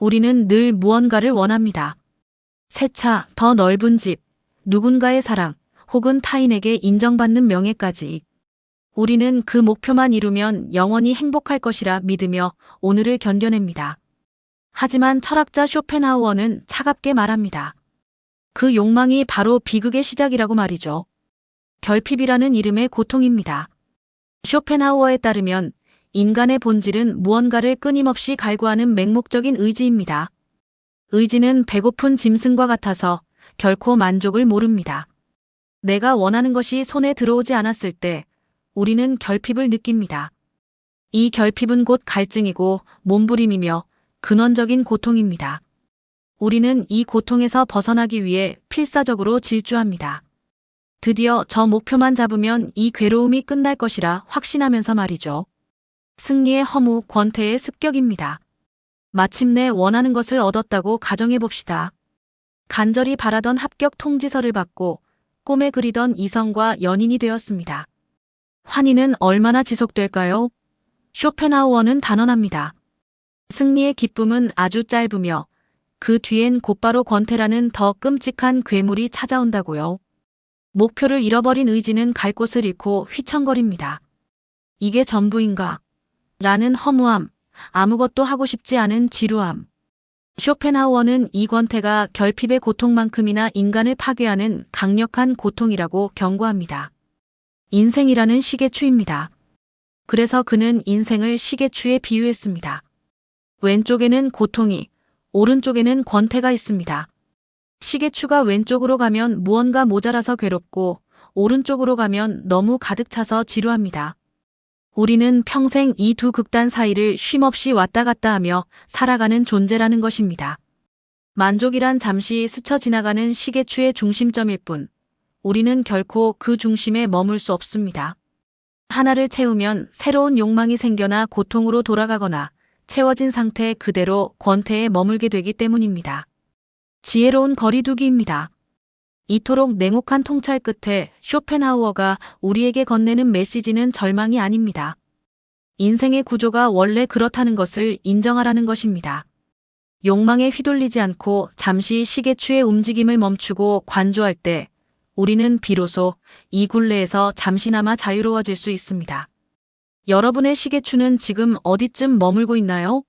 우리는 늘 무언가를 원합니다. 새 차, 더 넓은 집, 누군가의 사랑, 혹은 타인에게 인정받는 명예까지. 우리는 그 목표만 이루면 영원히 행복할 것이라 믿으며 오늘을 견뎌냅니다. 하지만 철학자 쇼펜하우어는 차갑게 말합니다. 그 욕망이 바로 비극의 시작이라고 말이죠. 결핍이라는 이름의 고통입니다. 쇼펜하우어에 따르면 인간의 본질은 무언가를 끊임없이 갈구하는 맹목적인 의지입니다. 의지는 배고픈 짐승과 같아서 결코 만족을 모릅니다. 내가 원하는 것이 손에 들어오지 않았을 때 우리는 결핍을 느낍니다. 이 결핍은 곧 갈증이고 몸부림이며 근원적인 고통입니다. 우리는 이 고통에서 벗어나기 위해 필사적으로 질주합니다. 드디어 저 목표만 잡으면 이 괴로움이 끝날 것이라 확신하면서 말이죠. 승리의 허무, 권태의 습격입니다. 마침내 원하는 것을 얻었다고 가정해 봅시다. 간절히 바라던 합격 통지서를 받고 꿈에 그리던 이성과 연인이 되었습니다. 환희는 얼마나 지속될까요? 쇼펜하우어는 단언합니다. 승리의 기쁨은 아주 짧으며 그 뒤엔 곧바로 권태라는 더 끔찍한 괴물이 찾아온다고요. 목표를 잃어버린 의지는 갈 곳을 잃고 휘청거립니다. 이게 전부인가? 라는 허무함, 아무것도 하고 싶지 않은 지루함. 쇼펜하우어는 이 권태가 결핍의 고통만큼이나 인간을 파괴하는 강력한 고통이라고 경고합니다. 인생이라는 시계추입니다. 그래서 그는 인생을 시계추에 비유했습니다. 왼쪽에는 고통이, 오른쪽에는 권태가 있습니다. 시계추가 왼쪽으로 가면 무언가 모자라서 괴롭고, 오른쪽으로 가면 너무 가득 차서 지루합니다. 우리는 평생 이 두 극단 사이를 쉼없이 왔다 갔다 하며 살아가는 존재라는 것입니다. 만족이란 잠시 스쳐 지나가는 시계추의 중심점일 뿐, 우리는 결코 그 중심에 머물 수 없습니다. 하나를 채우면 새로운 욕망이 생겨나 고통으로 돌아가거나 채워진 상태 그대로 권태에 머물게 되기 때문입니다. 지혜로운 거리두기입니다. 이토록 냉혹한 통찰 끝에 쇼펜하우어가 우리에게 건네는 메시지는 절망이 아닙니다. 인생의 구조가 원래 그렇다는 것을 인정하라는 것입니다. 욕망에 휘둘리지 않고 잠시 시계추의 움직임을 멈추고 관조할 때 우리는 비로소 이 굴레에서 잠시나마 자유로워질 수 있습니다. 여러분의 시계추는 지금 어디쯤 머물고 있나요?